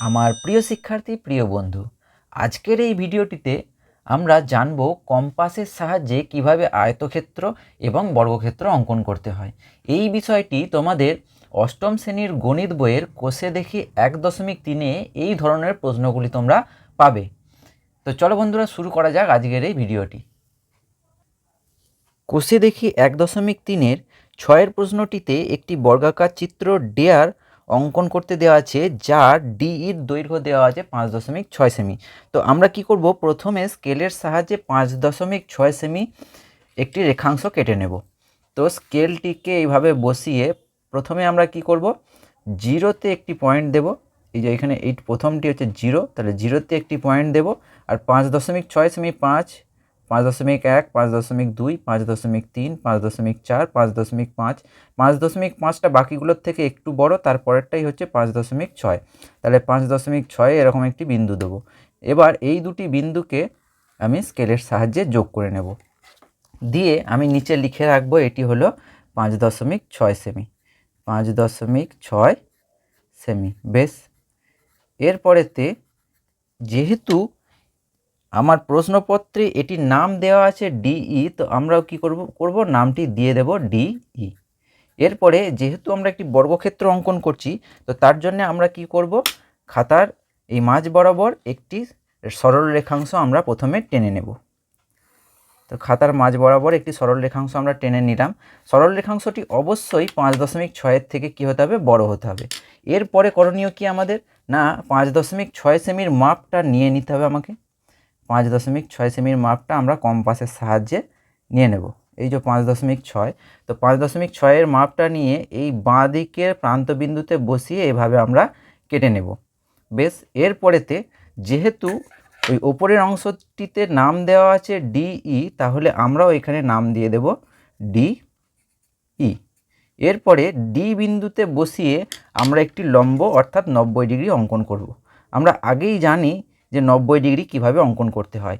আমার প্রিয় শিক্ষার্থী, প্রিয় বন্ধু, আজকের এই ভিডিওটিতে আমরা জানব কম্পাসের সাহায্যে কীভাবে আয়তক্ষেত্র এবং বর্গক্ষেত্র অঙ্কন করতে হয়। এই বিষয়টি তোমাদের অষ্টম শ্রেণির গণিত বইয়ের কোষে দেখি এক দশমিক তিনে এই ধরনের প্রশ্নগুলি তোমরা পাবে। তো চলো বন্ধুরা, শুরু করা যাক আজকের এই ভিডিওটি। কোষে দেখি এক দশমিক তিনের ছয়ের প্রশ্নটিতে একটি বর্গাকার চিত্র ডেয়ার অঙ্কন করতে দেওয়া আছে, যার ডিইর দৈর্ঘ্য দেওয়া আছে পাঁচ দশমিক ছয় সেমি। তো আমরা কি করব? প্রথমে স্কেলের সাহায্যে পাঁচ দশমিক ছয় সেমি একটি রেখাংশ কেটে নেব। তো স্কেলটিকে এইভাবে বসিয়ে প্রথমে আমরা কি করব? জিরোতে একটি পয়েন্ট দেব। এই যে এখানে এই প্রথমটি হচ্ছে জিরো, তাহলে জিরোতে একটি পয়েন্ট দেব। আর পাঁচ দশমিক ছয় সেমি পাঁচ পাঁচ দশমিক এক পাঁচ দশমিক দুই পাঁচ দশমিক তিন পাঁচ দশমিক চার পাঁচ দশমিক পাঁচ পাঁচ দশমিক পাঁচটা বাকিগুলোর থেকে একটু বড় তারপরেরটাই হচ্ছে পাঁচ দশমিক ছয় তাহলে পাঁচ দশমিক ছয় এরকম একটি বিন্দু দেবো এবার এই দুটি বিন্দুকে আমি স্কেলের সাহায্যে যোগ করে নেব দিয়ে আমি নিচে লিখে রাখব এটি হলো পাঁচ দশমিক ছয় সেমি পাঁচ দশমিক ছয় সেমি বেশ এরপরেতে যেহেতু আমার প্রশ্নপত্রে এটির নাম দেওয়া আছে ডিই, তো আমরাও কি করব করব? নামটি দিয়ে দেব ডিই। এরপরে যেহেতু আমরা একটি বর্গক্ষেত্র অঙ্কন করছি, তো তার জন্য আমরা কি করব? খাতার এই মাঝ বরাবর একটি সরল রেখাংশ আমরা প্রথমে টেনে নেব। তো খাতার মাঝ বরাবর একটি সরল রেখাংশ আমরা টেনে নিলাম। সরল রেখাংশটি অবশ্যই পাঁচ দশমিক ছয়ের থেকে কী হতে হবে? বড় হতে হবে। এরপরে করণীয় কি আমাদের? না, পাঁচ দশমিক ছয় সেমির মাপটা নিয়ে নিতে হবে আমাকে। পাঁচ দশমিক ছয় সেমির মাপটা আমরা কম্পাসের সাহায্যে নিয়ে নেব। এই যে পাঁচ দশমিক ছয়, তো পাঁচ দশমিক ছয়ের মাপটা নিয়ে এই বাঁ দিকের প্রান্তবিন্দুতে বসিয়ে এভাবে আমরা কেটে নেব। বেশ, এরপরেতে যেহেতু ওই ওপরের অংশটিতে নাম দেওয়া আছে ডিই তাহলে আমরাও এখানে নাম দিয়ে দেব ডি ই। এরপরে ডি বিন্দুতে বসিয়ে আমরা একটি লম্ব অর্থাৎ নব্বই ডিগ্রি অঙ্কন করব। আমরা আগেই জানি যে নব্বই ডিগ্রি কীভাবে অঙ্কন করতে হয়।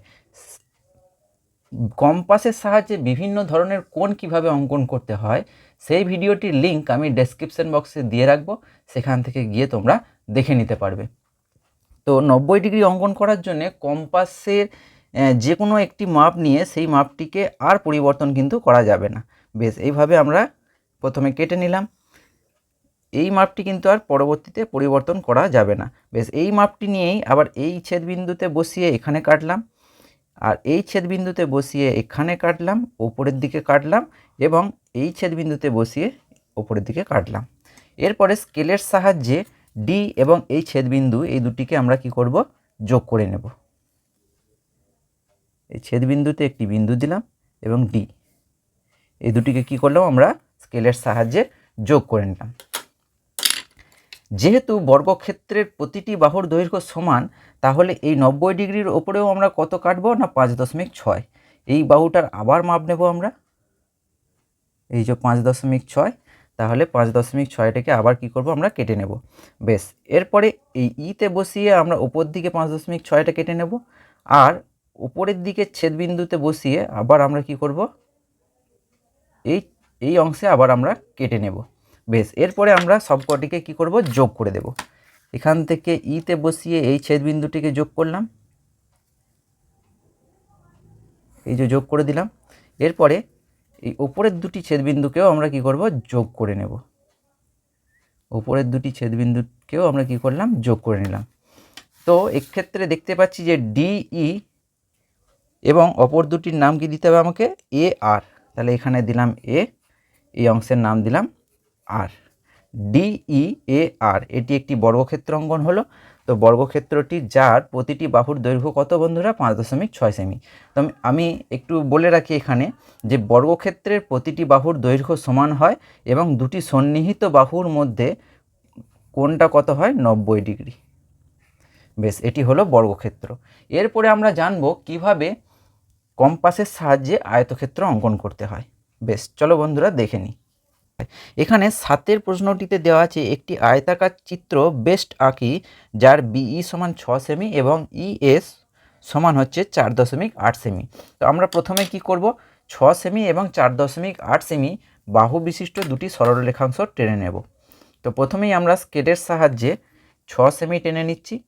কম্পাসের সাহায্যে বিভিন্ন ধরনের কোণ কীভাবে অঙ্কন করতে হয়, সেই ভিডিওটির লিঙ্ক আমি ডেসক্রিপশন বক্সে দিয়ে রাখব, সেখান থেকে গিয়ে তোমরা দেখে নিতে পারবে। তো নব্বই ডিগ্রি অঙ্কন করার জন্য কম্পাসের যে কোনো একটি মাপ নিয়ে সেই মাপটিকে আর পরিবর্তন কিন্তু করা যাবে না। বেশ, এইভাবে আমরা প্রথমে কেটে নিলাম। এই মাপটি কিন্তু আর পরবর্তীতে পরিবর্তন করা যাবে না। বেশ, এই মাপটি নিয়েই আবার এই ছেদবিন্দুতে বসিয়ে এখানে কাটলাম। আর এই ছেদবিন্দুতে বসিয়ে এখানে কাটলাম, ওপরের দিকে কাটলাম এবং এই ছেদবিন্দুতে বসিয়ে ওপরের দিকে কাটলাম। এরপরে স্কেলের সাহায্যে ডি এবং এই ছেদবিন্দু এই দুটিকে আমরা কি করব? যোগ করে নেব। এই ছেদবিন্দুতে একটি বিন্দু দিলাম এবং ডি এই দুটিকে কি করলাম? আমরা স্কেলের সাহায্যে যোগ করে নিলাম। যেহেতু বর্গক্ষেত্রের প্রতিটি বাহুর দৈর্ঘ্য সমান, তাহলে এই নব্বই ডিগ্রির ওপরেও আমরা কত কাটবো না পাঁচ দশমিক ছয়? এই বাহুটার আবার মাপ নেব আমরা। এই যে পাঁচ দশমিক ছয়, তাহলে পাঁচ দশমিক ছয়টাকে আবার কি করব আমরা কেটে নেব। বেশ, এরপরে এই ইতে বসিয়ে আমরা উপর দিকে পাঁচ দশমিক ছয়টা কেটে নেব, আর উপরের দিকে ছেদবিন্দুতে বসিয়ে আবার আমরা কি করব? এই এই অংশে আবার আমরা কেটে নেব। বেশ, এরপরে আমরা সবকটিকে কি করব? যোগ করে দেব। এখান থেকে ইতে বসিয়ে এই ছেদবিন্দুটিকে যোগ করলাম। এই যে যোগ করে দিলাম। এরপরে এই ওপরের দুটি ছেদবিন্দুকেও আমরা কি করব? যোগ করে নেব। ওপরের দুটি ছেদবিন্দুকেও আমরা কি করলাম? যোগ করে নিলাম। তো এক্ষেত্রে দেখতে পাচ্ছি যে ডিই এবং অপর দুটির নাম কি দিতে হবে আমাকে? এ আর। তাহলে এখানে দিলাম এ, এই অংশের নাম দিলাম আর ডিই এ আর এটি একটি বর্গক্ষেত্র অঙ্কন হলো। তো বর্গক্ষেত্রটি যার প্রতিটি বাহুর দৈর্ঘ্য কত বন্ধুরা? পাঁচ দশমিক ছয় সেমি। তো আমি একটু বলে রাখি এখানে যে বর্গক্ষেত্রের প্রতিটি বাহুর দৈর্ঘ্য সমান হয় এবং দুটি সন্নিহিত বাহুর মধ্যে কোনটা কত হয়? নব্বই ডিগ্রি। বেশ, এটি হলো বর্গক্ষেত্র। এরপরে আমরা জানব কীভাবে কম্পাসের সাহায্যে আয়তক্ষেত্র অঙ্কন করতে হয়। বেশ, চলো বন্ধুরা দেখে নিই। এখানে সাতের প্রশ্নটিতে দেওয়া আছে, একটি আয়তাকার চিত্র বেস্ট আঁকি, যার বিই সমান ছ সেমি এবং ইএস সমান হচ্ছে চার দশমিক আট সেমি। তো আমরা প্রথমে কি করব? ছ সেমি এবং চার দশমিক আট সেমি বাহু বিশিষ্ট দুটি সরল রেখাংশ টেনে নেব। তো প্রথমেই আমরা স্কেটের সাহায্যে ছ সেমি টেনে নিচ্ছি।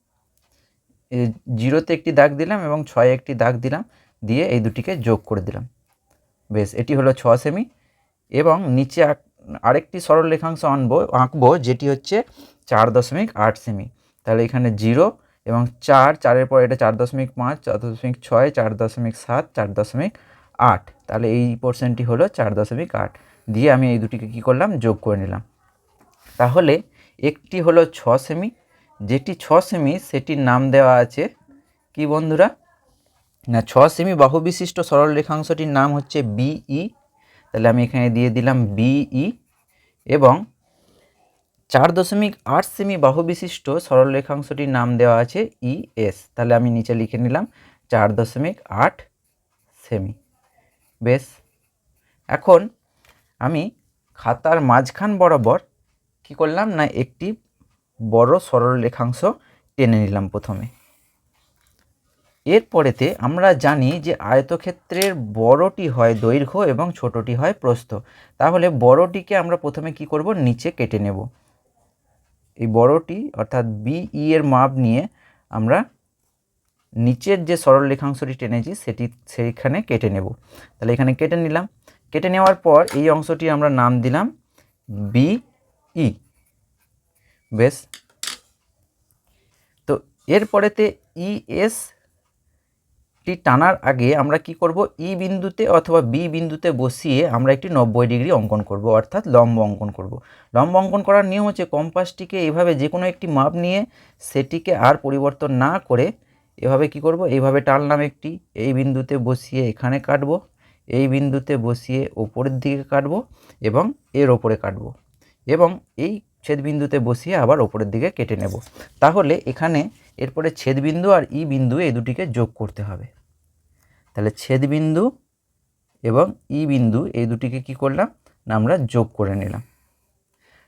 জিরোতে একটি দাগ দিলাম এবং ছয়ে একটি দাগ দিলাম, দিয়ে এই দুটিকে যোগ করে দিলাম। বেশ, এটি হলো ছ সেমি এবং নিচে আক- আরেকটি সরল রেখাংশ আনব, আঁকবো, যেটি হচ্ছে চার দশমিক আট সেমি। তাহলে এখানে জিরো এবং চার, চারের পর এটা চার দশমিক পাঁচ, চার দশমিক ছয়, চার দশমিক সাত, চার দশমিক আট। তাহলে এই পোর্শনটি হলো চার দশমিক আট। দিয়ে আমি এই দুটিকে কী করলাম? যোগ করে নিলাম। তাহলে একটি হলো ছ সেমি। যেটি ছ সেমি, সেটির নাম দেওয়া আছে কি বন্ধুরা? না, ছ সেমি বাহু বিশিষ্ট সরল রেখাংশটির নাম হচ্ছে বিই তাহলে আমি এখানে দিয়ে দিলাম বিই এবং চার দশমিক আট সেমি বাহু বিশিষ্ট সরল রেখাংশটির নাম দেওয়া আছে ইএস তাহলে আমি নিচে লিখে নিলাম চার দশমিক আট সেমি বেশ। এখন আমি খাতার মাঝখান বরাবর কি করলাম না একটি বড় সরল রেখাংশ টেনে নিলাম প্রথমে। এরপরেতে আমরা জানি যে আয়তক্ষেত্রের বড়টি হয় দৈর্ঘ্য এবং ছোটটি হয় প্রস্থ। তাহলে বড়টিকে আমরা প্রথমে কি করব? নিচে কেটে নেব। এই বড়টি, অর্থাৎ বিই এর মাপ নিয়ে আমরা নিচের যে সরল রেখাংশটি টেনেছি, সেটি সেইখানে কেটে নেব। তাহলে এখানে কেটে নিলাম। কেটে নেওয়ার পর এই অংশটি আমরা নাম দিলাম বিই বেশ। তো এরপরেতে ইএস টি টানার আগে আমরা কি করব? ই বিন্দুতে অথবা বি বিন্দুতে বসিয়ে আমরা একটি নব্বই ডিগ্রি অঙ্কন করব, অর্থাৎ লম্ব অঙ্কন করব। লম্ব অঙ্কন করার নিয়ম হচ্ছে কম্পাসটিকে এভাবে যে কোনো একটি মাপ নিয়ে সেটিকে আর পরিবর্তন না করে এভাবে কি করব? এইভাবে টানলাম একটি, এই বিন্দুতে বসিয়ে এখানে কাটবো, এই বিন্দুতে বসিয়ে ওপরের দিকে কাটব এবং এর ওপরে কাটব এবং এই ছেদবিন্দুতে বসিয়ে আবার ওপরের দিকে কেটে নেব। তাহলে এখানে এরপরে ছেদবিন্দু আর ই বিন্দু এই দুটিকে যোগ করতে হবে। তাহলে ছেদবিন্দু এবং ই বিন্দু এই দুটিকে কি করলাম? না, আমরা যোগ করে নিলাম।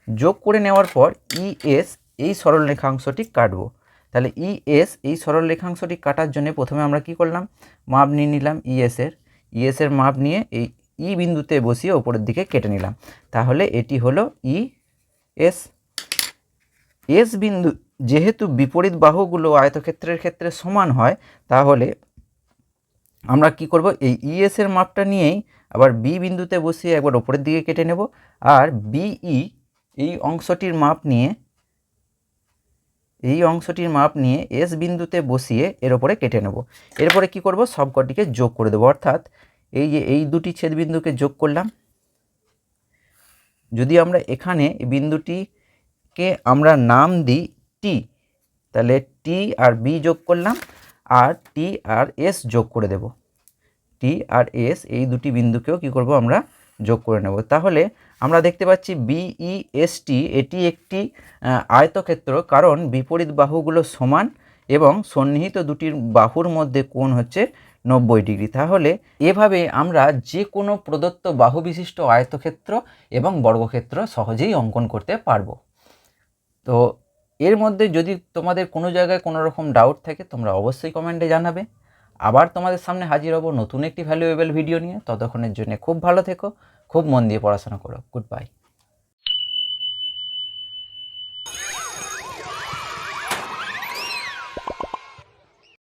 যোগ করে নেওয়ার পর ইএস এই সরল রেখাংশটি কাটবো। তাহলে ইএস এই সরল রেখাংশটি কাটার জন্য প্রথমে আমরা কি করলাম? মাপ নিয়ে নিলাম ইএস এর। ইএস এর মাপ নিয়ে এই ই বিন্দুতে বসিয়ে ওপরের দিকে কেটে নিলাম। তাহলে এটি হলো ই এস। এস বিন্দু যেহেতু বিপরীত বাহুগুলো আয়তক্ষেত্রের ক্ষেত্রে সমান হয়, তাহলে আমরা কি করব? এই ইএস এর মাপটা নিয়েই আবার বি বিন্দুতে বসিয়ে একবার ওপরের দিকে কেটে নেব। আর বিই এই অংশটির মাপ নিয়ে, এই অংশটির মাপ নিয়ে এস বিন্দুতে বসিয়ে এর ওপরে কেটে নেব। এরপরে কি করব? সবকটিকে যোগ করে দেবো। অর্থাৎ এই যে এই দুটি ছেদবিন্দুকে যোগ করলাম। যদি আমরা এখানে বিন্দুটিকে আমরা নাম দিই টি তাহলে টি আর বি যোগ করলাম। আর টি আর এস যোগ করে দেব। টি আর এস, এই দুটি বিন্দুকেও কি করব আমরা যোগ করে নেব। তাহলে আমরা দেখতে পাচ্ছি বিই এস, টি, এটি একটি আয়তক্ষেত্র, কারণ বিপরীত বাহুগুলো সমান এবং সন্নিহিত দুটির বাহুর মধ্যে কোণ হচ্ছে নব্বই ডিগ্রি। তাহলে এভাবে আমরা যে কোনো প্রদত্ত বাহু বিশিষ্ট আয়তক্ষেত্র এবং বর্গক্ষেত্র সহজেই অঙ্কন করতে পারব। তো এর মধ্যে যদি তোমাদের কোনো জায়গায় কোনো রকম ডাউট থাকে, তোমরা অবশ্যই কমেন্টে জানাবে। আবার তোমাদের সামনে হাজির হব নতুন একটি ভ্যালুয়েবল ভিডিও নিয়ে। ততক্ষণের জন্য খুব ভালো থেকো, খুব মন দিয়ে পড়াশোনা করো। Good bye